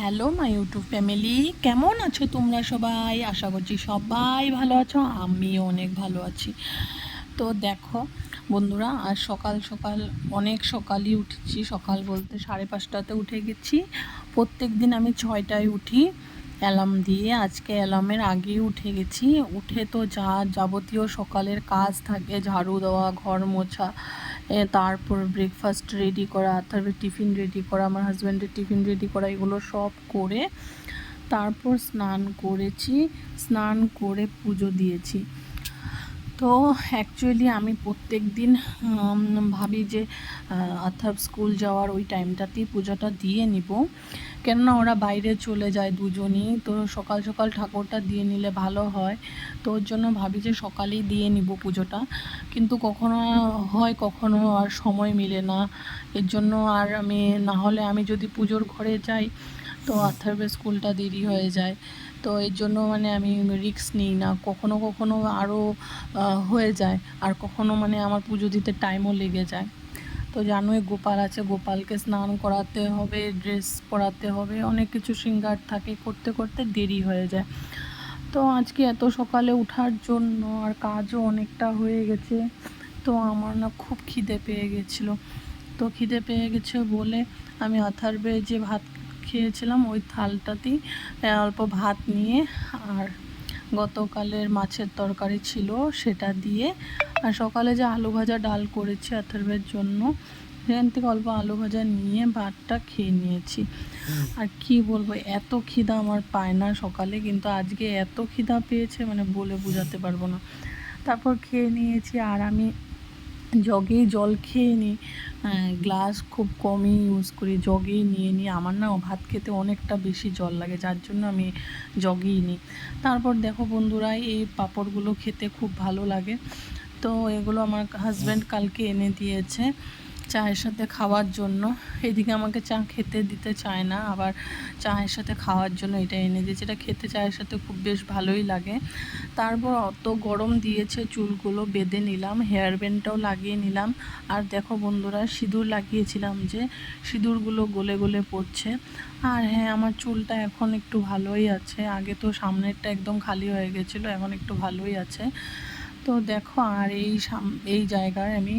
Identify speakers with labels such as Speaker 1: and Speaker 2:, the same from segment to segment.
Speaker 1: Hello my YouTube family কেমন আছো তোমরা সবাই? আশা করছি সবাই ভালো আছো, আমিও অনেক ভালো আছি। তো দেখো, বন্ধুরা আর সকাল সকাল, অনেক সকালই উঠেছি। সকাল বলতে সাড়ে পাঁচটাতে উঠে গেছি। প্রত্যেক দিন আমি ছয়টায় উঠি। অ্যালার্ম দিয়ে আজকে অ্যালার্মের আগেই উঠে গেছি। উঠে তো যা যাবতীয় সকালের কাজ থাকে, ঝাড়ু দেওয়া, ঘর মোছা তারপর ব্রেকফাস্ট রেডি করা, তারপর টিফিন রেডি করা, আমার হাজব্যান্ডের টিফিন রেডি করা, এগুলো সব করে তারপর স্নান করেছি। স্নান করে পুজো দিয়েছি। তো অ্যাকচুয়ালি আমি প্রত্যেক দিন ভাবি যে অর্থাৎ স্কুল যাওয়ার ওই টাইমটাতেই পুজোটা দিয়ে নিব। কেননা ওরা বাইরে চলে যায় দুজনই, তো সকাল সকাল ঠাকুরটা দিয়ে নিলে ভালো হয়। তো ওর জন্য ভাবি যে সকালেই দিয়ে নিব পুজোটা। কিন্তু কখনো হয়, কখনো আর সময় মিলে না। এর জন্য আর আমি, না হলে আমি যদি পুজোর ঘরে যাই তো আথার্বের স্কুলটা দেরি হয়ে যায়। তো এর জন্য মানে আমি রিস্ক নিই না, কখনো কখনো আরও হয়ে যায়। আর কখনো মানে আমার পুজো দিতে টাইমও লেগে যায়। তো জানোই গোপাল আছে, গোপালকে স্নান করাতে হবে, ড্রেস পরাতে হবে, অনেক কিছু শৃঙ্গার থাকে, করতে করতে দেরি হয়ে যায়। তো আজকে এত সকালে ওঠার জন্য আর কাজও অনেকটা হয়ে গেছে। তো আমার না খুব খিদে পেয়ে গেছিল। তো খিদে পেয়ে গেছে বলে আমি আথারবে যে ভাত খেয়েছিলাম ওই থালটাতেই অল্প ভাত নিয়ে। আর গতকালের মাছের তরকারি ছিল সেটা দিয়ে। আর সকালে যে আলু ভাজা ডাল করেছি আথারবের জন্য, সেখান থেকে অল্প আলু ভাজা নিয়ে ভাতটা খেয়ে নিয়েছি। আর কি বলব, এত খিদা আমার পায় না সকালে, কিন্তু আজকে এত খিদা পেয়েছে মানে বলে বোঝাতে পারব না। তারপর খেয়ে নিয়েছি আর আমি জগেই জল খেয়ে নিই গ্লাস খুব কমই ইউজ করি জগেই নিয়ে নিই আমার না ভাত খেতে অনেকটা বেশি জল লাগে, যার জন্য আমি জগেই নিই তারপর দেখো বন্ধুরা, এই পাঁপড়গুলো খেতে খুব ভালো লাগে। তো এগুলো আমার হাজব্যান্ড কালকে এনে দিয়েছে। চায়ের সাথে খাওয়ার জন্য। এদিকে আমাকে চা খেতে দিতে চায় না, আবার চায়ের সাথে খাওয়ার জন্য এটা এনে দিয়েছে। এটা খেতে চায়ের সাথে খুব বেশ ভালোই লাগে। তারপর অত গরম দিয়েছে চুলগুলো, বেঁধে নিলাম হেয়ার ব্যান্ডটাও লাগিয়ে নিলাম। আর দেখো বন্ধুরা, সিঁদুর লাগিয়েছিলাম যে সিঁদুরগুলো গলে গলে পড়ছে। আর হ্যাঁ আমার চুলটা এখন একটু ভালোই আছে। আগে তো সামনেরটা একদম খালি হয়ে গেছিল, এখন একটু ভালোই আছে। তো দেখো, আর এই এই জায়গায় আমি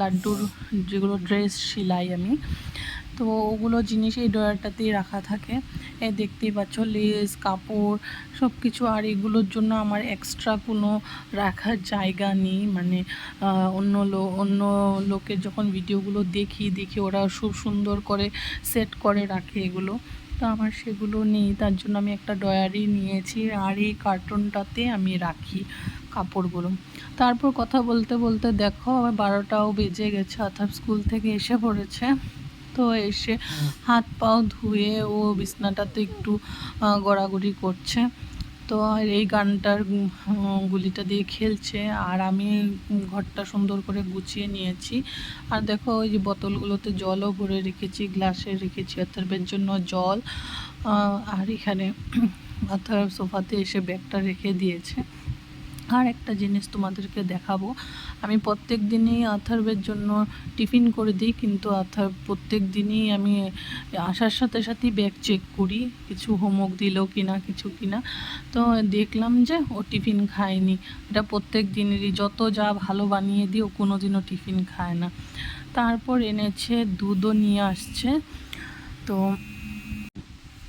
Speaker 1: লাড্ডুর যেগুলো ড্রেস সেলাই আমি, তো ওগুলো জিনিস এই ড্রয়ারটাতেই রাখা থাকে। এ দেখতেই পাচ্ছ লেস কাপড় সব কিছু আর এগুলোর জন্য আমার এক্সট্রা কোনো রাখার জায়গা নেই। মানে অন্য লো, অন্য লোকের যখন ভিডিওগুলো দেখি দেখি ওরা খুব সুন্দর করে সেট করে রাখে এগুলো। তো আমার সেগুলো নেই, তার জন্য আমি একটা ডয়ারি নিয়েছি। আর এই কার্টুনটাতে আমি রাখি। কাপড়গুলো। তারপর কথা বলতে বলতে দেখো আবার বারোটাও বেজে গেছে, অর্থাৎ স্কুল থেকে এসে পড়েছে। তো এসে হাত পাও ধুয়ে ও বিছনাটাতে একটু গড়াগড়ি করছে। তো এই গানটার গুলিটা দিয়ে খেলছে, আর আমি ঘরটা সুন্দর করে গুছিয়ে নিয়েছি। আর দেখো, ওই যে বোতলগুলোতে জলও ভরে রেখেছি, গ্লাসে রেখেছি, অর্থাৎ জন্য জল। আর এখানে অর্থাৎ সোফাতে এসে ব্যাগটা রেখে দিয়েছে। আর একটা জিনিস তোমাদেরকে দেখাবো। আমি প্রত্যেক দিনই আথার্বের জন্য টিফিন করে দিই, কিন্তু আথার প্রত্যেক দিনই আমি আসার সাথে সাথেই ব্যাগ চেক করি, কিছু হোমওয়ার্ক দিল কি না কিছু কি না তো দেখলাম যে ও টিফিন খায়নি। এটা প্রত্যেক দিনেরই, যত যা ভালো বানিয়ে দিই, ও কোনো দিনও টিফিন খায় না। তারপর এনেছে, দুধও নিয়ে আসছে। তো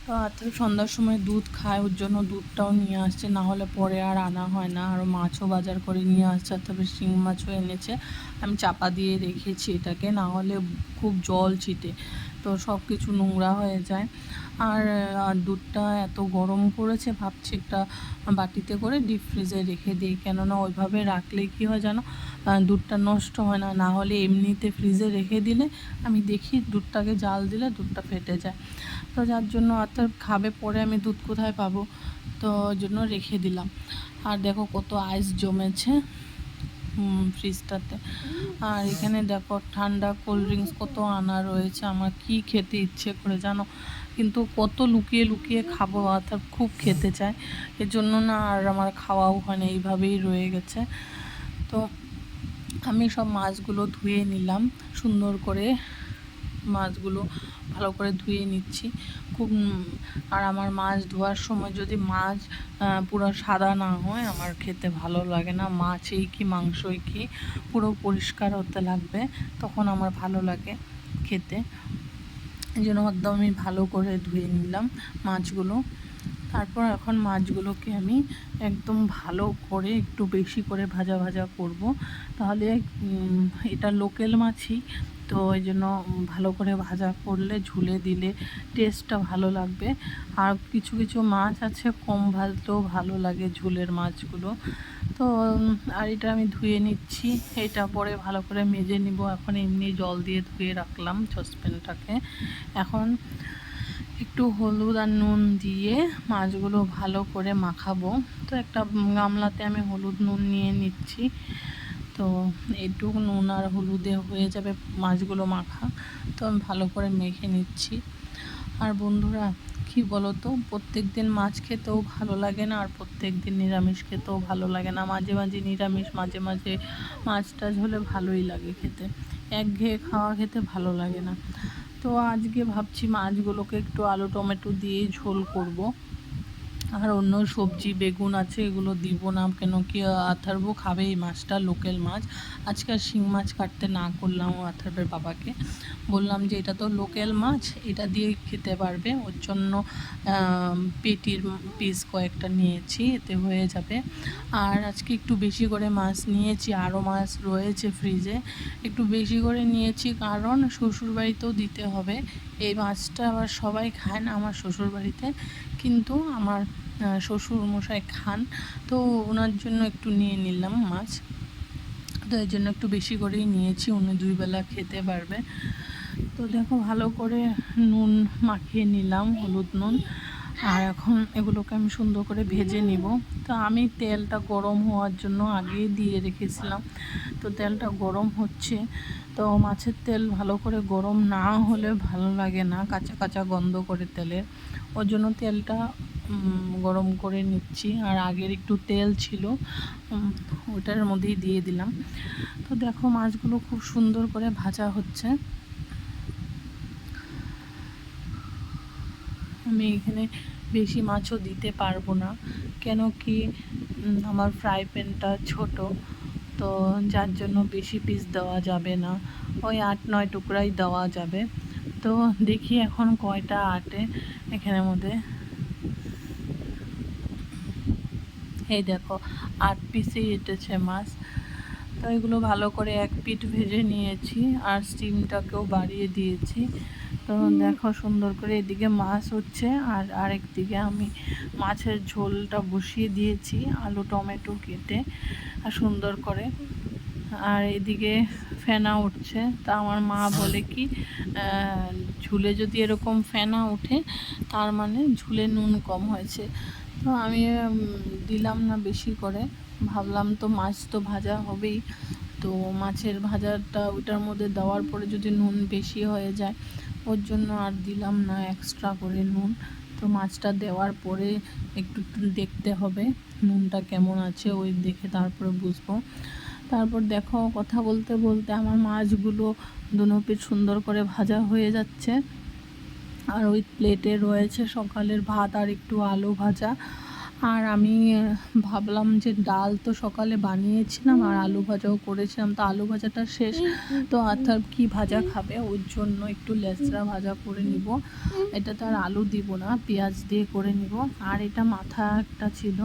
Speaker 1: আজকে সন্ধ্যার সময় দুধ খায়, ওর জন্য দুধটাও নিয়ে আসছে, না হলে পরে আর আনা হয় না। আর মাছও বাজার করে নিয়ে আসছে তবে শিং মাছও এনেছে। আমি চাপা দিয়ে রেখেছি এটাকে, না হলে খুব জল ছিটে। তো সব কিছু নোংরা হয়ে যায়। আর দুধটা এত গরম পড়েছে ভাবছি একটা বাটিতে করে ডিপ ফ্রিজে রেখে দিই। কেননা ওইভাবে রাখলে কি হয় জানো? দুধটা নষ্ট হয় না। না হলে এমনিতে ফ্রিজে রেখে দিলে আমি দেখি দুধটাকে জাল দিলে দুধটা ফেটে যায়। তো যার জন্য অর্থাৎ খাবে, পরে আমি দুধ কোথায় পাবো? তো জন্য রেখে দিলাম। আর দেখো কত আইস জমেছে। ফ্রিজটাতে। আর এখানে দেখো ঠান্ডা কোল্ড ড্রিঙ্কস কত আনা রয়েছে, আমার কি খেতে ইচ্ছে করে জানো? কিন্তু কত লুকিয়ে লুকিয়ে খাব, অর্থাৎ খুব খেতে চায় এর জন্য না আর আমার খাওয়াও হয় না এইভাবেই রয়ে গেছে। তো আমি সব মাছগুলো ধুয়ে নিলাম সুন্দর করে। মাছগুলো ভালো করে ধুয়ে নিচ্ছি। খুব আর আমার মাছ ধোয়ার সময় যদি মাছ পুরো সাদা না হয়, আমার খেতে ভালো লাগে না। মাছই কি, মাংসই কি, পুরো পরিষ্কার হতে লাগবে, তখন আমার ভালো লাগে খেতে। এই জন্য একদম আমি ভালো করে ধুয়ে নিলাম মাছগুলো। তারপর এখন মাছগুলোকে আমি একদম ভালো করে একটু বেশি করে ভাজা ভাজা করব। তাহলে এটা লোকেল মাছই তো ওই জন্য ভালো করে ভাজা করলে, ঝুলে দিলে টেস্টটা ভালো লাগবে। আর কিছু কিছু মাছ আছে, কম ভাজলেও ভালো লাগে ঝুলের মাছগুলো। তো আর এটা আমি ধুয়ে নিচ্ছি। এটা পরে ভালো করে মেজে নিব। এখন এমনি জল দিয়ে ধুয়ে রাখলাম সসপ্যানটাকে। এখন একটু হলুদ আর নুন দিয়ে মাছগুলো ভালো করে মাখাবো। তো একটা গামলাতে আমি হলুদ নুন নিয়ে নিচ্ছি। তো এইটুকু নুন আর হলুদে হয়ে যাবে মাছগুলো মাখা। তো আমি ভালো করে মেখে নিচ্ছি। আর বন্ধুরা, কি বলো তো প্রত্যেক দিন মাছ খেতেও ভালো লাগে না, আর প্রত্যেক দিন নিরামিষ খেতেও ভালো লাগে না। মাঝে মাঝে নিরামিষ, মাঝে মাঝে মাছ টাছ হলে ভালোই লাগে খেতে। একঘেয়ে খাওয়া খেতে ভালো লাগে না। তো আজকে ভাবছি মাছগুলোকে একটু আলু, টমেটো দিয়ে ঝোল করব। আর অন্য সবজি, বেগুন আছে, এগুলো দিব না, কেন কি আথারবো খাবে এই মাছটা, লোকেল মাছ। আজকে আর শিং মাছ কাটতে না করলাম আথারবের বাবাকে। বললাম যে, এটা তো লোকেল মাছ, এটা দিয়ে খেতে পারবে। ওর জন্য পেটির পিস কয়েকটা নিয়েছি, এতে হয়ে যাবে। আর আজকে একটু বেশি করে মাছ নিয়েছি আরও মাছ রয়েছে ফ্রিজে একটু বেশি করে নিয়েছি, কারণ শ্বশুরবাড়িতেও দিতে হবে। এই মাছটা আবার সবাই খায় না, আমার শ্বশুরবাড়িতে কিন্তু আমার শ্বশুর মশাই খান, তো ওনার জন্য একটু নিয়ে নিলাম মাছ। তো এর জন্য একটু বেশি করেই নিয়েছি, উনি দুই বেলা খেতে পারবে। তো দেখো ভালো করে নুন মাখিয়ে নিলাম, হলুদ নুন। আর এখন এগুলোকে আমি সুন্দর করে ভেজে নিব। তো আমি তেলটা গরম হওয়ার জন্য আগেই দিয়ে রেখেছিলাম। তো তেলটা গরম হচ্ছে। তো মাছের তেল ভালো করে গরম না হলে ভালো লাগে না, কাঁচা কাঁচা গন্ধ করে তেলের ওর জন্য তেলটা গরম করে নিচ্ছি। আর আগের একটু তেল ছিল ওটার মধ্যেই দিয়ে দিলাম। তো দেখো মাছগুলো খুব সুন্দর করে ভাজা হচ্ছে। আমি এখানে বেশি মাছও দিতে পারব না। কেন কি আমার ফ্রাই প্যানটা ছোট, তো যার জন্য বেশি পিস দেওয়া যাবে না। ওই আট নয় টুকরাই দেওয়া যাবে। তো দেখি এখন কয়টা আটে এখানের মধ্যে। এই দেখো, আট পিসেই এটেছে মাছ। তো এগুলো ভালো করে এক পিঠ ভেজে নিয়েছি, আর স্টিমটাকেও বাড়িয়ে দিয়েছি। তো দেখো সুন্দর করে এদিকে মাছ হচ্ছে আর আরেক দিকে আমি মাছের ঝোলটা বসিয়ে দিয়েছি, আলু, টমেটো কেটে আর সুন্দর করে। আর এদিকে ফেনা উঠছে, তা আমার মা বলে কি ঝুলে যদি এরকম ফেনা ওঠে, তার মানে ঝুলে নুন কম হয়েছে। তো আমি দিলাম না বেশি করে, ভাবলাম তো মাছ তো ভাজা হবেই। তো মাছের ভাজাটা ওইটার মধ্যে দেওয়ার পরে যদি নুন বেশি হয়ে যায়, ওর জন্য আর দিলাম না এক্সট্রা করে নুন। তো মাছটা দেওয়ার পরে একটু দেখতে হবে নুনটা কেমন আছে, ওই দেখে তারপরে বুঝব। তারপর দেখো কথা বলতে বলতে আমার মাছগুলো দুনো পিঠ সুন্দর করে ভাজা হয়ে যাচ্ছে। আর ওই প্লেটে রয়েছে সকালের ভাত আর একটু আলু ভাজা। আর আমি ভাবলাম যে ডাল তো সকালে বানিয়েছিলাম আর আলু ভাজাও করেছিলাম। তো আলু ভাজাটা শেষ। তো অর্থাৎ কি ভাজা খাবে? ওর জন্য একটু লেচড়া ভাজা করে নিব। এটা তো আর আলু দিব না, পেঁয়াজ দিয়ে করে নিব। আর এটা মাথা একটা ছিল।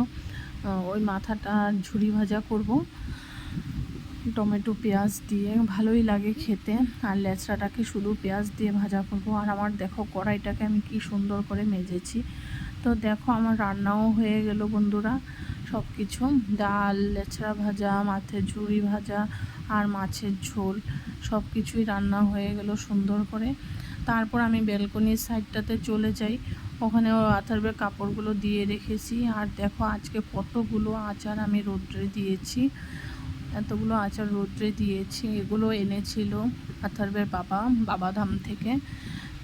Speaker 1: ওই মাথাটা ঝুরি ভাজা করব। টমেটো, পেঁয়াজ দিয়ে। ভালোই লাগে খেতে। আর লেচড়াটাকে শুধু পেঁয়াজ দিয়ে ভাজা করব। আর আমার দেখো কড়াইটাকে আমি কি সুন্দর করে মেজেছি। তো দেখো আমার রান্নাও হয়ে গেল বন্ধুরা। সব কিছু ডাল, লেচড়া ভাজা, মাছের ঝুড়ি ভাজা আর মাছের ঝোল সব কিছুই রান্না হয়ে গেল সুন্দর করে। তারপর আমি বেলকনির সাইডটাতে চলে যাই। ওখানে আথারবের কাপড়গুলো দিয়ে রেখেছি। আর দেখো আজকে কতগুলো আচার আমি রোদ্রে দিয়েছি। এতগুলো আচার রোদ্রে দিয়েছি। এগুলো এনেছিল আথারবের বাবা, বাবাধাম থেকে।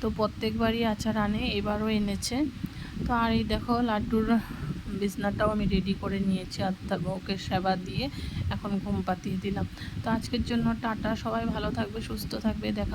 Speaker 1: তো প্রত্যেকবারই আচার আনে, এবারও এনেছে। তো আর এই দেখো লাড্ডুর বিছনাটাও আমি রেডি করে নিয়েছি আত্মার বউকে সেবা দিয়ে এখন ঘুম পাতিয়ে দিলাম। তো আজকের জন্য টাটা, সবাই ভালো থাকবে, সুস্থ থাকবে, দেখা